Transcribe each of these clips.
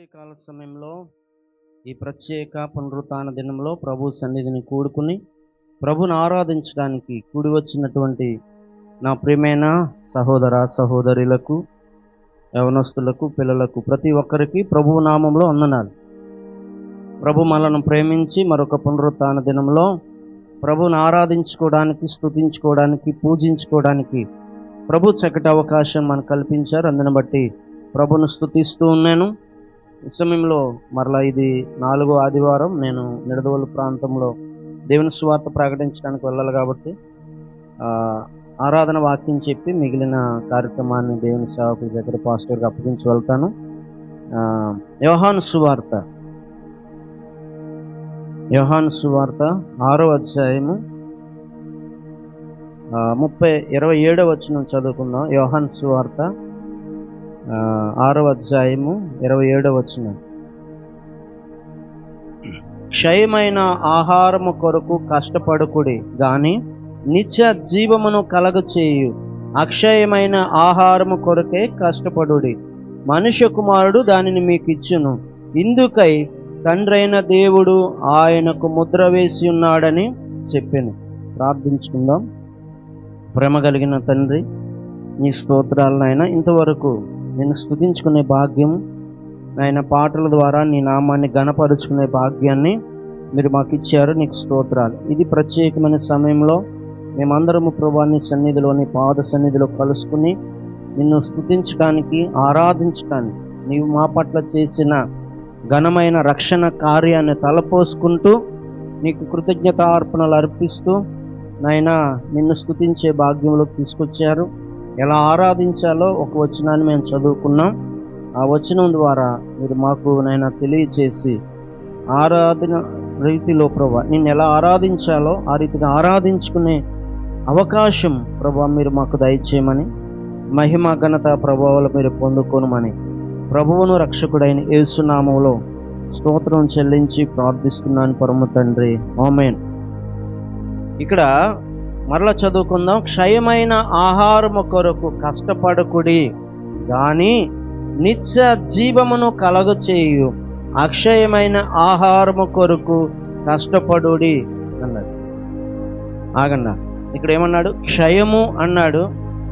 ఉదయకాల సమయంలో ఈ ప్రత్యేక పునరుత్న దినంలో ప్రభు సన్నిధిని కూడుకుని ప్రభుని ఆరాధించడానికి కూడి వచ్చినటువంటి నా ప్రియమైన సహోదర సహోదరులకు యవనస్తులకు పిల్లలకు ప్రతి ఒక్కరికి ప్రభు నామంలో వందనాలు. ప్రభు మనలను ప్రేమించి మరొక పునరుత్న దినంలో ప్రభుని ఆరాధించుకోవడానికి స్థుతించుకోవడానికి పూజించుకోవడానికి ప్రభు చక్కటి అవకాశం మనకు కల్పించారు. అందుని బట్టి ప్రభును స్తుతిస్తూ ఉన్నాను. ఈ సమయంలో మరలా ఇది నాలుగో ఆదివారం నేను నిడదవోలు ప్రాంతంలో దేవుని స్వార్థ ప్రకటించడానికి వెళ్ళాలి కాబట్టి ఆరాధన వాక్యం చెప్పి మిగిలిన కార్యక్రమాన్ని దేవుని సేవకుల దగ్గర పాస్టర్కి అప్పగించి వెళ్తాను. యోహాను సువార్త. యోహాను సువార్త ఆరో అధ్యాయము ముప్పై ఇరవై ఏడో వచ్చిన చదువుకుందాం. యోహాన్ సువార్త ఆరవ అధ్యాయము ఇరవై ఏడో వచ్చిన క్షయమైన ఆహారము కొరకు కష్టపడుకుడి గాని నిత్య జీవమును కలగచేయు. అక్షయమైన ఆహారము కొరకే కష్టపడుడి. మనుష్య కుమారుడు దానిని మీకు ఇచ్చును ఇందుకై తండ్రైన దేవుడు ఆయనకు ముద్ర వేసి ఉన్నాడని చెప్పాను. ప్రార్థించుకుందాం. ప్రేమ కలిగిన తండ్రి నీ స్తోత్రాలనైనా ఇంతవరకు నిన్ను స్థుతించుకునే భాగ్యం ఆయన పాటల ద్వారా నీ నామాన్ని గణపరుచుకునే భాగ్యాన్ని మీరు మాకు ఇచ్చారు నీకు స్తోత్రాలు. ఇది ప్రత్యేకమైన సమయంలో మేమందరము ప్రభాని సన్నిధిలోని పాద సన్నిధిలో కలుసుకుని నిన్ను స్థుతించడానికి ఆరాధించడానికి నీవు మా పట్ల చేసిన ఘనమైన రక్షణ కార్యాన్ని తలపోసుకుంటూ నీకు కృతజ్ఞత అర్పణలు అర్పిస్తూ నాయన నిన్ను స్థుతించే భాగ్యంలోకి తీసుకొచ్చారు. ఎలా ఆరాధించాలో ఒక వచనాన్ని మేము చదువుకున్నాం. ఆ వచనం ద్వారా మీరు మాకు నైనా తెలియచేసి ఆరాధన రీతిలో ప్రభా నిన్ను ఎలా ఆరాధించాలో ఆ రీతిగా ఆరాధించుకునే అవకాశం ప్రభా మీరు మాకు దయచేయమని మహిమ ఘనత ప్రభావాలు మీరు పొందుకోనమని ప్రభువును రక్షకుడైన యేసునామంలో స్తోత్రం చెల్లించి ప్రార్థిస్తున్నాను పరమ తండ్రి. ఆమెన్. ఇక్కడ మరలా చదువుకుందాం. క్షయమైన ఆహారము కొరకు కష్టపడకుడి కానీ నిత్య జీవమును కలగ చేయు అక్షయమైన ఆహారము కొరకు కష్టపడుడి అన్నాడు. ఆగన్నా ఇక్కడ ఏమన్నాడు? క్షయము అన్నాడు.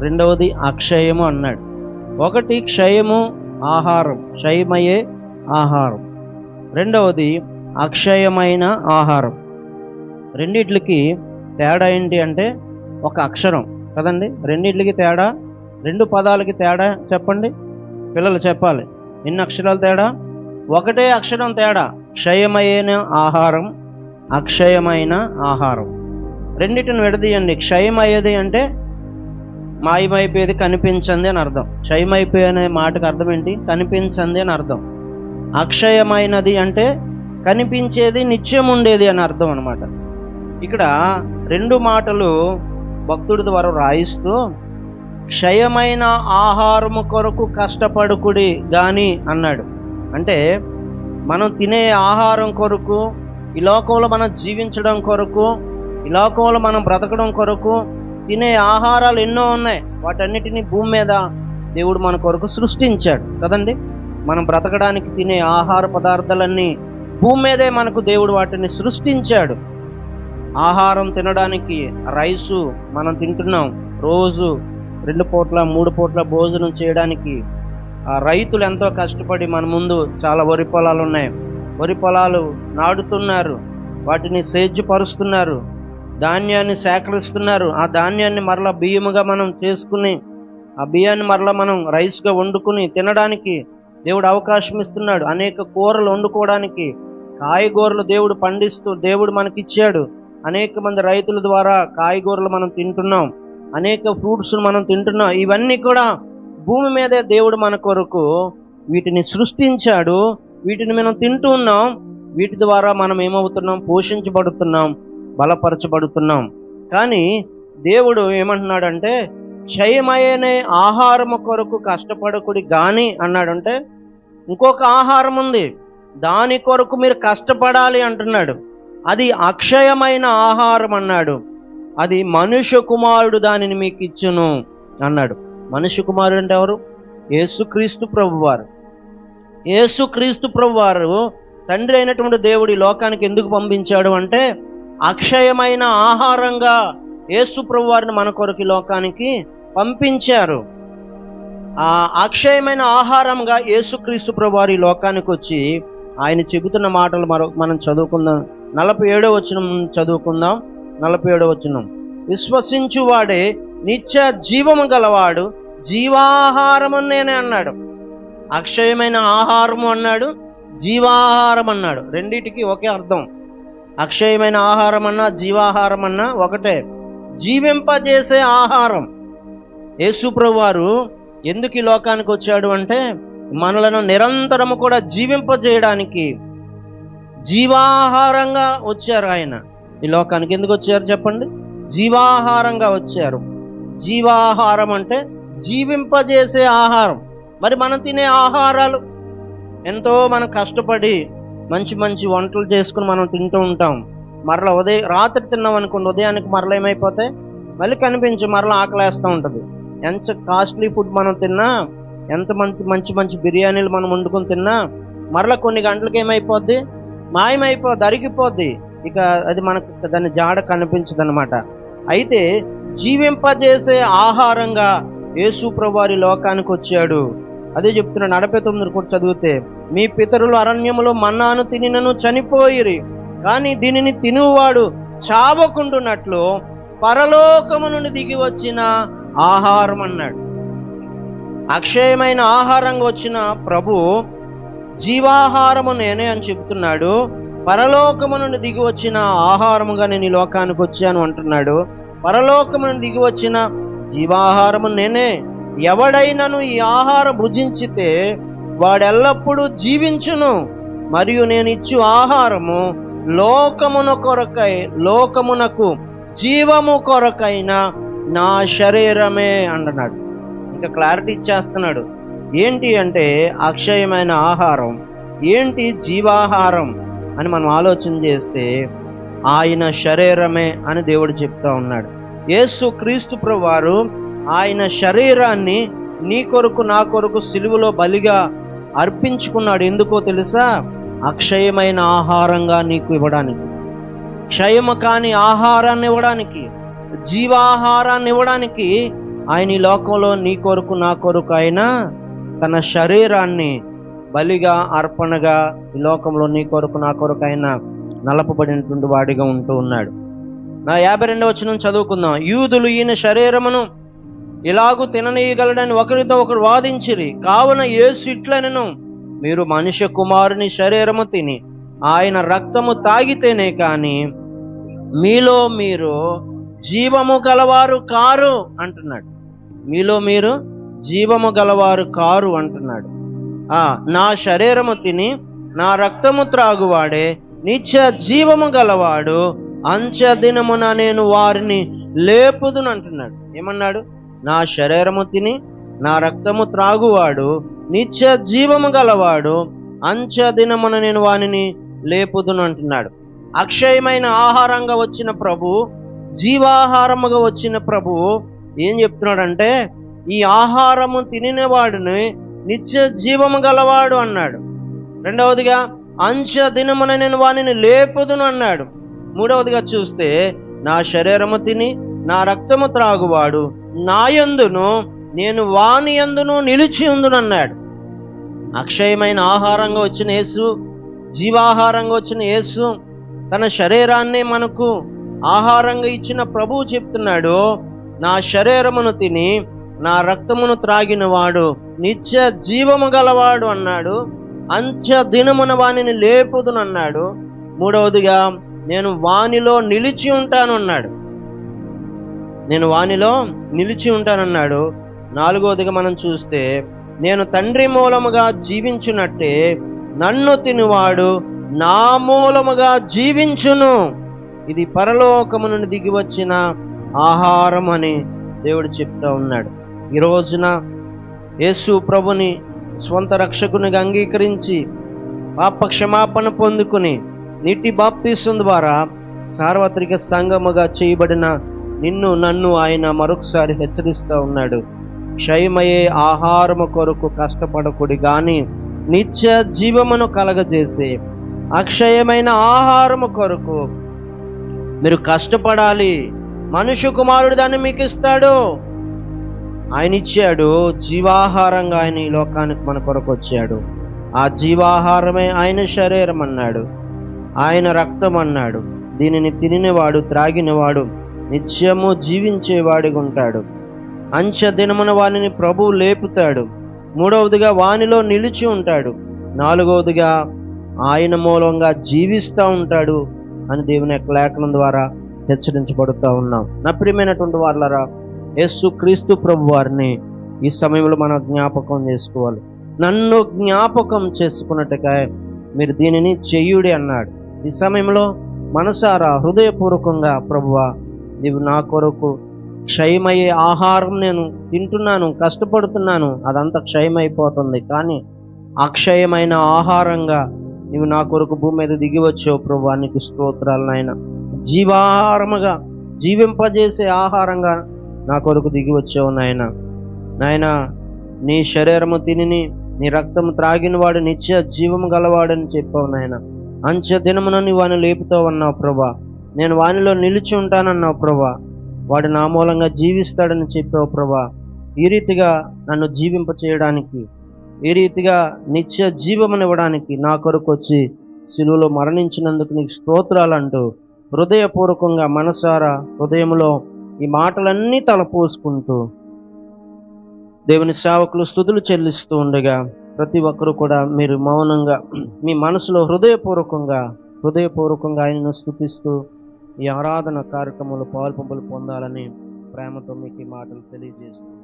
రెండవది అక్షయము అన్నాడు. ఒకటి క్షయము ఆహారం. క్షయమయ్యే ఆహారం. రెండవది అక్షయమైన ఆహారం. రెండిట్లకి తేడా ఏంటి అంటే ఒక అక్షరం. కదండి? రెండింటికి తేడా రెండు పదాలకి తేడా చెప్పండి? పిల్లలు చెప్పాలి. ఎన్ని అక్షరాలు తేడా? ఒకటే అక్షరం తేడా. క్షయమైన ఆహారం అక్షయమైన ఆహారం. రెండిటిని విడదీయండి. క్షయమయ్యేది అంటే మాయమైపోయేది కనిపించంది అని అర్థం. క్షయమైపోయే అనే మాటకు అర్థం ఏంటి? కనిపించంది అని అర్థం. అక్షయమైనది అంటే కనిపించేది నిత్యం ఉండేది అని అర్థం అనమాట ఇక్కడ రెండు మాటలు భక్తుడి ద్వారా రాయిస్తూ క్షయమైన ఆహారము కొరకు కష్టపడుకుడి గాని అన్నాడు. అంటే మనం తినే ఆహారం కొరకు ఈ లోకంలో మనం జీవించడం కొరకు ఈ లోకంలో మనం బ్రతకడం కొరకు తినే ఆహారాలు ఎన్నో ఉన్నాయి. వాటన్నిటిని భూమి మీద దేవుడు మన కొరకు సృష్టించాడు. కదండి? మనం బ్రతకడానికి తినే ఆహార పదార్థాలన్నీ భూమి మీదే మనకు దేవుడు వాటిని సృష్టించాడు. ఆహారం తినడానికి రైసు మనం తింటున్నాం. రోజు రెండు పూట్ల మూడు పూట్ల భోజనం చేయడానికి ఆ రైతులు ఎంతో కష్టపడి మన ముందు చాలా వరి పొలాలు ఉన్నాయి. వరి పొలాలు నాడుతున్నారు వాటిని సేద్యపరుస్తున్నారు. ధాన్యాన్ని సేకరిస్తున్నారు. ఆ ధాన్యాన్ని మరలా బియ్యముగా మనం చేసుకుని ఆ బియ్యాన్ని మరలా మనం రైస్గా వండుకుని తినడానికి దేవుడు అవకాశం ఇస్తున్నాడు. అనేక కూరలు వండుకోవడానికి కాయగూరలు దేవుడు పండిస్తూ దేవుడు మనకిచ్చాడు. అనేక మంది రైతుల ద్వారా కాయగూరలు మనం తింటున్నాం అనేక ఫ్రూట్స్ మనం తింటున్నాం. ఇవన్నీ కూడా భూమి మీదే దేవుడు మన కొరకు వీటిని సృష్టించాడు. వీటిని మనం తింటూ ఉన్నాం. వీటి ద్వారా మనం ఏమవుతున్నాం? పోషించబడుతున్నాం. బలపరచబడుతున్నాం. కానీ దేవుడు ఏమంటున్నాడంటే క్షయమయనే ఆహారము కొరకు కష్టపడకుడి గాని అన్నాడంటే ఇంకొక ఆహారం ఉంది దాని కొరకు మీరు కష్టపడాలి అంటున్నాడు. అది అక్షయమైన ఆహారం అన్నాడు. అది మనుష్య కుమారుడు దానిని మీకు ఇచ్చును అన్నాడు. మనుష్య కుమారుడు అంటే ఎవరు? యేసుక్రీస్తు ప్రభువారు. యేసుక్రీస్తు ప్రభువారు తండ్రి అయినటువంటి దేవుడు ఈ లోకానికి ఎందుకు పంపించాడు అంటే అక్షయమైన ఆహారంగా యేసు ప్రభువారిని మన కొరకు లోకానికి పంపించారు. ఆ అక్షయమైన ఆహారంగా యేసుక్రీస్తు ప్రభువారు ఈ లోకానికి వచ్చి ఆయన చెబుతున్న మాటలు మరో మనం చదువుకుందాం. నలభై ఏడో వచనం చదువుకుందాం. నలభై ఏడో వచనం. విశ్వసించువాడే నిత్య జీవము గలవాడు జీవాహారము నేనే అన్నాడు. అక్షయమైన ఆహారము అన్నాడు జీవాహారం అన్నాడు రెండిటికి ఒకే అర్థం. అక్షయమైన ఆహారం అన్నా జీవాహారం అన్నా ఒకటే. జీవింపజేసే ఆహారం. యేసుప్రభు వారు ఎందుకు ఈ లోకానికి వచ్చాడు అంటే మనలను నిరంతరము కూడా జీవింపజేయడానికి జీవాహారంగా వచ్చారు ఆయన. ఈ లోకానికి ఎందుకు వచ్చారు చెప్పండి? జీవాహారంగా వచ్చారు. జీవాహారం అంటే జీవింపజేసే ఆహారం. మరి మనం తినే ఆహారాలు? ఎంతో మనం కష్టపడి మంచి మంచి వంటలు చేసుకుని మనం తింటూ ఉంటాం. మరలా ఉదయం రాత్రి తిన్నాం అనుకోండి ఉదయానికి మరలా ఏమైపోతాయి? మళ్ళీ కనిపించి మరలా ఆకలేస్తూ ఉంటుంది. ఎంత కాస్ట్లీ ఫుడ్ మనం తిన్నా ఎంత మంచి మంచి మంచి బిర్యానీలు మనం వండుకొని తిన్నా మరలా కొన్ని గంటలకు ఏమైపోద్ది? మాయమైపో దరిగిపోద్ది. ఇక అది మనకు దాని జాడ కనిపించదు అనమాట అయితే జీవింపజేసే ఆహారంగా యేసు ప్రభువారి లోకానికి వచ్చాడు అదే చెప్తున్నాడు నలభై తొమ్మిది కూడా చదివితే మీ పితరులు అరణ్యములో మన్నాను తినినను చనిపోయిరి. కానీ దీనిని తినువాడు చావకుండునట్లు పరలోకము నుండి దిగి వచ్చిన ఆహారం అన్నాడు అక్షయమైన ఆహారంగా వచ్చిన ప్రభు జీవాహారము నేనే అని చెప్తున్నాడు. పరలోకము నుండి దిగి వచ్చిన ఆహారముగా నేను ఈ లోకానికి వచ్చాను అంటున్నాడు. పరలోకము నుండి దిగి వచ్చిన జీవాహారము నేనే. ఎవడైనను ఈ ఆహారం భుజించితే వాడెల్లప్పుడూ జీవించును. మరియు నేను ఇచ్చు ఆహారము లోకమున కొరకై లోకమునకు జీవము కొరకైన నా శరీరమే అంటున్నాడు. ఇంకా క్లారిటీ ఇచ్చేస్తున్నాడు. ఏంటి అంటే అక్షయమైన ఆహారం. ఏంటి జీవాహారం అని మనం ఆలోచన చేస్తే ఆయన శరీరమే అని దేవుడు చెప్తా ఉన్నాడు. యేసు క్రీస్తు వారు ఆయన శరీరాన్ని నీ కొరకు నా కొరకు సిలువలో బలిగా అర్పించుకున్నాడు. ఎందుకో తెలుసా? అక్షయమైన ఆహారంగా నీకు ఇవ్వడానికి. క్షయము కాని ఆహారాన్ని ఇవ్వడానికి. జీవాహారాన్ని ఇవ్వడానికి ఆయన ఈ లోకంలో నీ కొరకు నా కొరకు అయినా తన శరీరాన్ని బలిగా అర్పణగా ఈ లోకంలో నీ కొరకు నా కొరకు ఆయన నలపబడినటువంటి వాడిగా ఉంటూ ఉన్నాడు. నా యాభై రెండవ వచనం చదువుకుందాం. యూదులు ఈయన శరీరమును ఇలాగూ తిననీయగలడని ఒకరితో ఒకరు వాదించిరి. కావున యేసు ఇట్లనను మీరు మనిషి కుమారుని శరీరము తిని ఆయన రక్తము తాగితేనే కానీ మీలో మీరు జీవము గలవారు కారు అంటున్నాడు. మీలో మీరు జీవము గలవారు కారు అంటున్నాడు. ఆ నా శరీరము తిని నా రక్తము త్రాగువాడే నిత్య జీవము గలవాడు అంచె దినమున నేను వారిని లేపుదును అంటున్నాడు. ఏమన్నాడు? నా శరీరము తిని నా రక్తము త్రాగువాడు నిత్య జీవము గలవాడు అంచె దినమున నేను వానిని లేపుదును అంటున్నాడు. అక్షయమైన ఆహారంగా వచ్చిన ప్రభు జీవాహారముగా వచ్చిన ప్రభు ఏం చెప్తున్నాడంటే ఈ ఆహారము తినినవాడిని నిత్య జీవము గలవాడు అన్నాడు. రెండవదిగా అంచె దినమున నేను వానిని లేపుదును అన్నాడు. మూడవదిగా చూస్తే నా శరీరము తిని నా రక్తము త్రాగువాడు నాయందును నేను వాని యందును నిలిచి ఉందునన్నాడు అక్షయమైన ఆహారంగా వచ్చిన యేసు జీవాహారంగా వచ్చిన యేసు తన శరీరాన్నే మనకు ఆహారంగా ఇచ్చిన ప్రభువు చెప్తున్నాడు నా శరీరమును తిని నా రక్తమును త్రాగినవాడు నిత్య జీవము గలవాడు అన్నాడు. అంత్య దినమున వానిని లేపుదునన్నాడు. మూడవదిగా నేను వానిలో నిలిచి ఉంటాను అన్నాడు నేను వానిలో నిలిచి ఉంటానన్నాడు. నాలుగవదిగా మనం చూస్తే నేను తండ్రి మూలముగా జీవించినట్టే నన్ను తినువాడు నా మూలముగా జీవించును. ఇది పరలోకము నుండి దిగి వచ్చిన ఆహారం అని దేవుడు చెప్తా ఉన్నాడు. ఈ రోజున యేసు ప్రభుని స్వంత రక్షకునిగా అంగీకరించి పాప క్షమాపణ పొందుకుని నీటి బాప్తీసం ద్వారా సార్వత్రిక సంగముగా చేయబడిన నిన్ను నన్ను ఆయన మరొకసారి హెచ్చరిస్తూ ఉన్నాడు. క్షయమయ్యే ఆహారము కొరకు కష్టపడకుడి కానీ నిత్య జీవమును కలగజేసే అక్షయమైన ఆహారము కొరకు మీరు కష్టపడాలి. మనుషు కుమారుడు దాన్ని మీకు ఇస్తాడు. ఆయన ఇచ్చాడు జీవాహారంగా ఆయన ఈ లోకానికి మన కొరకు వచ్చాడు. ఆ జీవాహారమే ఆయన శరీరం అన్నాడు. ఆయన రక్తం అన్నాడు. దీనిని తినినవాడు త్రాగినవాడు నిత్యము జీవించేవాడిగా ఉంటాడు. అంచె దినమున వానిని ప్రభువు లేపుతాడు. మూడవదిగా వానిలో నిలిచి ఉంటాడు. నాలుగవదిగా ఆయన మూలంగా జీవిస్తూ ఉంటాడు అని దేవుని యొక్క లేఖనం ద్వారా హెచ్చరించబడుతూ ఉన్నాం. నా ప్రియమైనటువంటి వాళ్ళరా యేసు క్రీస్తు ప్రభు వారిని ఈ సమయంలో మనం జ్ఞాపకం చేసుకోవాలి. నన్ను జ్ఞాపకం చేసుకున్నట్టుగా మీరు దీనిని చెయ్యుడి అన్నాడు. ఈ సమయంలో మనసారా హృదయపూర్వకంగా ప్రభువా నీవు నా కొరకు క్షయమయ్యే ఆహారం నేను తింటున్నాను కష్టపడుతున్నాను అదంతా క్షయమైపోతుంది. కానీ అక్షయమైన ఆహారంగా నీవు నా కొరకు భూమి మీద దిగి వచ్చావు ప్రభు నీకు స్తోత్రాలు నాయన. జీవాహారముగా జీవింపజేసే ఆహారంగా నా కొరకు దిగి వచ్చావు నాయన. నాయన నీ శరీరము తిని నీ రక్తము త్రాగిన వాడు నిత్య జీవము గలవాడని చెప్పావు నాయన. అంచె దినమున నీ వాని లేపుతావు అన్నావు ప్రభా. నేను వానిలో నిలిచి ఉంటానన్నావు ప్రభా. వాడు నా మూలంగా జీవిస్తాడని చెప్పావు ప్రభా. ఈ రీతిగా నన్ను జీవింప చేయడానికి ఈ రీతిగా నిత్య జీవమునివ్వడానికి నా కొరకు వచ్చి శిలువలో మరణించినందుకు నీకు స్తోత్రాలంటూ హృదయపూర్వకంగా మనసారా హృదయంలో ఈ మాటలన్నీ తలపోసుకుంటూ దేవుని సేవకులు స్థుతులు చెల్లిస్తూ ఉండగా ప్రతి ఒక్కరు కూడా మీరు మౌనంగా మీ మనసులో హృదయపూర్వకంగా హృదయపూర్వకంగా ఆయనను స్థుతిస్తూ ఈ ఆరాధన కార్యక్రమంలో పాల్పంపులు పొందాలని ప్రేమతో మీకు ఈ మాటలు తెలియజేస్తుంది